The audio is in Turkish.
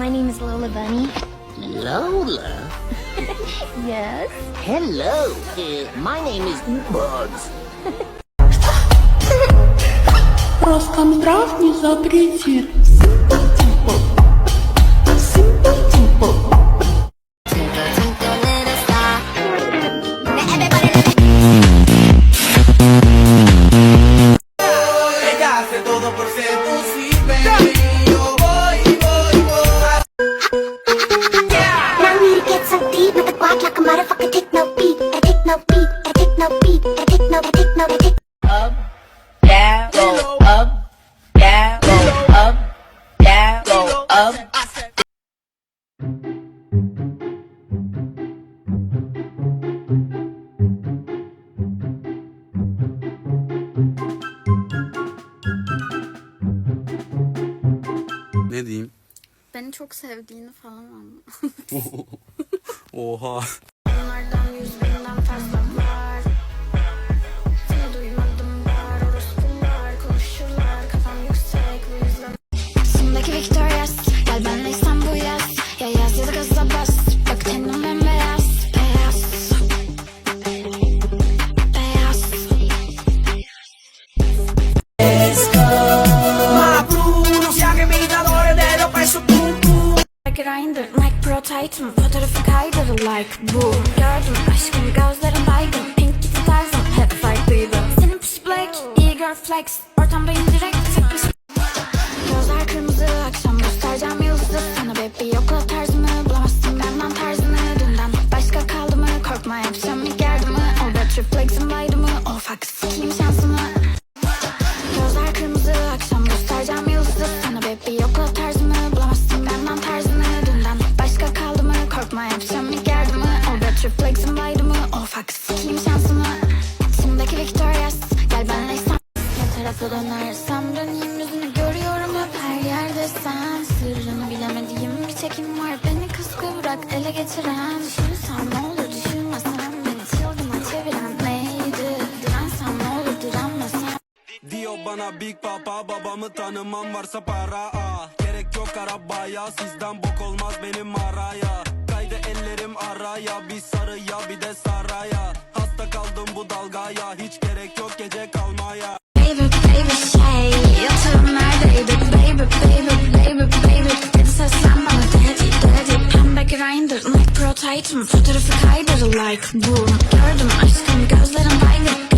My name is Lola Bunny. Lola? Yes. Hello. Uh, my name is Bugs. Роскомздрав не запретит. Simple, up. Ne diyeyim? Beni çok sevdiğini falan anla. Oha. Onlardan yüz binden Grinder, Nike Pro Titan Fotoğrafı kaydırır like boom Gördüm aşkım mı fuck sikeyim şansını Şimdiki Victoria's Gel benle sen. Ne tarafa dönersem döneyim yüzünü görüyorum hep her yerde sen. Sırrını bilemediğim bir çekim var Beni kıskıvrak ele geçiren. Düşünsem ne olur düşünmesem Beni çılgına çeviren neydi? Dirensem ne olur direnmesem. Diyor bana Big Papa babamı tanımam varsa para ah. Gerek yok arabaya sizden bok olmaz benim araya. Kaydı ellerim araya bir sarıya bir Titan Fotoğrafı kaydırır like. Boom Gördüm aşkım gözlerin baygın